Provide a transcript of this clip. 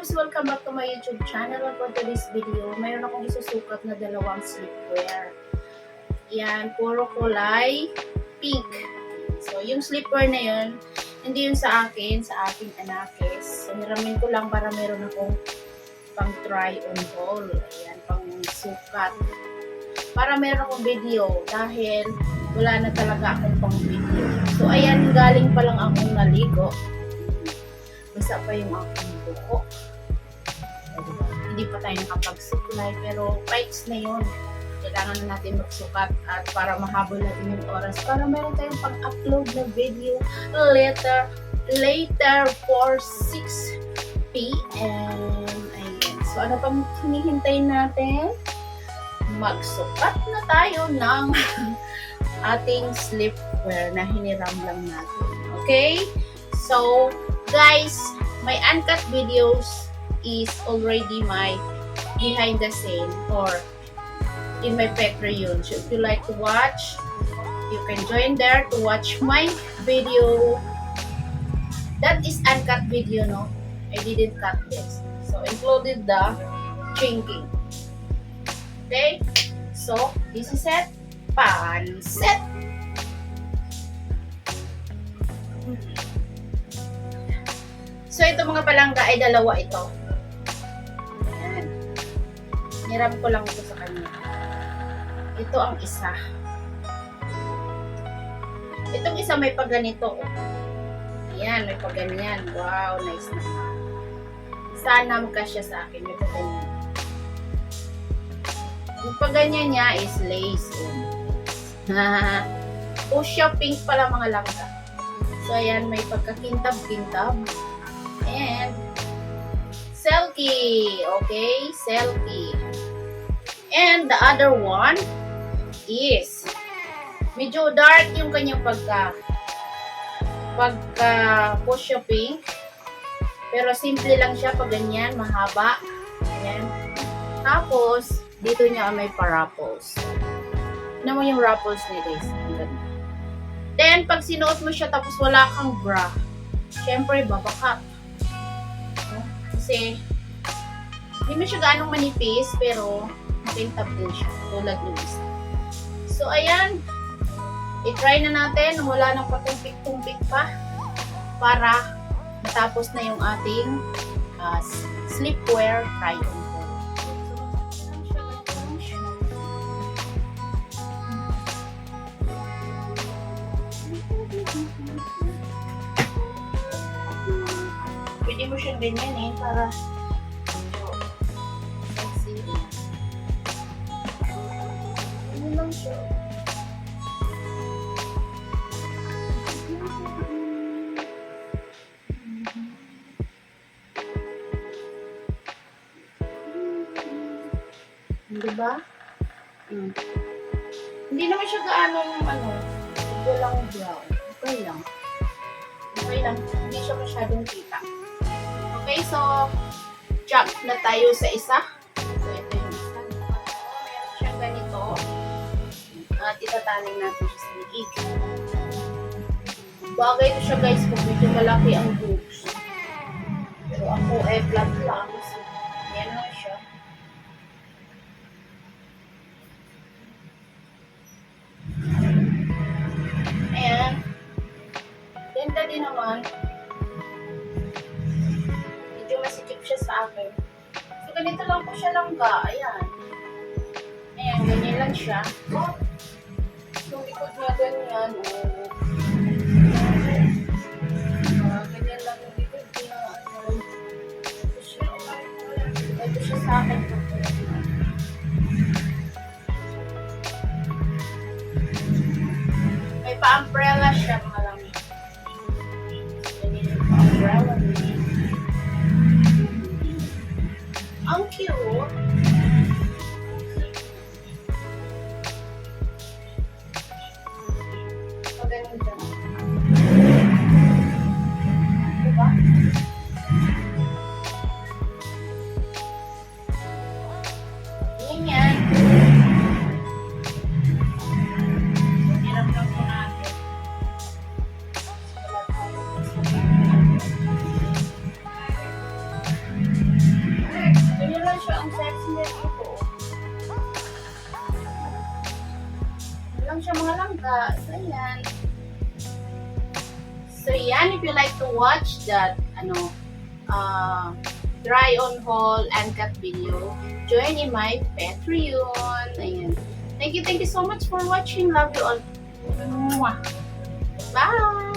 loves! Welcome back to my YouTube channel. And for today's video, mayroon akong isusukat na dalawang sleepwear. Yan, puro kulay pink. So, yung sleepwear na yun, hindi yun sa akin, sa aking anakis. So, ko lang para meron akong pang try on haul. Ayan, pang sukat. Para meron akong video dahil wala na talaga akong pang video. So, ayan, galing pa lang akong naligo. Basta pa yung aking buko. Hindi pa tayo nakapag-supply, pero fights na yun. Kailangan na natin magsukat at para mahabol natin yung oras para meron tayong pag-upload na video later later for 6 p.m. Ayan. So, ano pang hinihintay natin? Magsukat na tayo ng ating sleepwear na hiniram lang natin. Okay? So, guys, my uncut videos is already my behind the scene or in my Patreon. So, if you like to watch, you can join there to watch my video. That is uncut video, no? I didn't cut this. So, included the chinking. Okay? So, this is it. Pansit! Mga palangga ay dalawa ito. Ayan. Niram ko lang ito sa kanya. Ito ang isa. Itong isa may pagganito. Ayan, may pagganyan. Wow, nice naman. Sana magkasya sa akin. May pagganyan. Yung pagganyan niya is lace. Pusha pink pala mga langga. So, ayan, may pagkakintab-kintab. And Selkie. Okay, Selkie. And the other one is medyo dark yung kanyang pagka pagka push pink. Pero simple lang siya pag ganyan, mahaba. Ayan. Tapos, dito niya may parapples. Ano mo yung ruffles niya guys? Then, pag sinuot mo siya tapos wala kang bra, syempre, babaka. Kasi, hindi mo siya ganong manipis, pero makintab siya. Tulad ng isa. So, ayan. I-try na natin. Wala nang patumpik-tumpik pa. Para matapos na yung ating uh, sleepwear try-on. Pwede mo siyang ganyan eh, para medyo sexy. Lang siya. Di ba? Mm. Hindi naman siya gaanong ano, ito lang brown. Okay lang. Okay lang. Hindi siya masyadong kita. Okay, so, jump na tayo sa isa. So, ito yung isa. Meron siyang ganito. At itataling natin siya sa liig. Bagay ko siya guys kung medyo malaki ang boobs. Pero ako eh, flat lang. So, yan lang siya. Ayan. Ganda din naman. Siya sa akin. So, ganito lang po siya langga. Ayan. Ayan, ganyan lang siya. Yung likod niya ganyan. Oh. Ah, yung likod niya. Ano. Ito siya. Ito siya sa akin. May pa-umbrella Ang siya. Ang sexy niya dito. Oh. Walang siya mga langga. So, yan. So, yan. If you like to watch that, ano, uh, dry on haul and cut video, join in my Patreon. Ayan. Thank you, thank you so much for watching. Love you all. Mwah. Bye!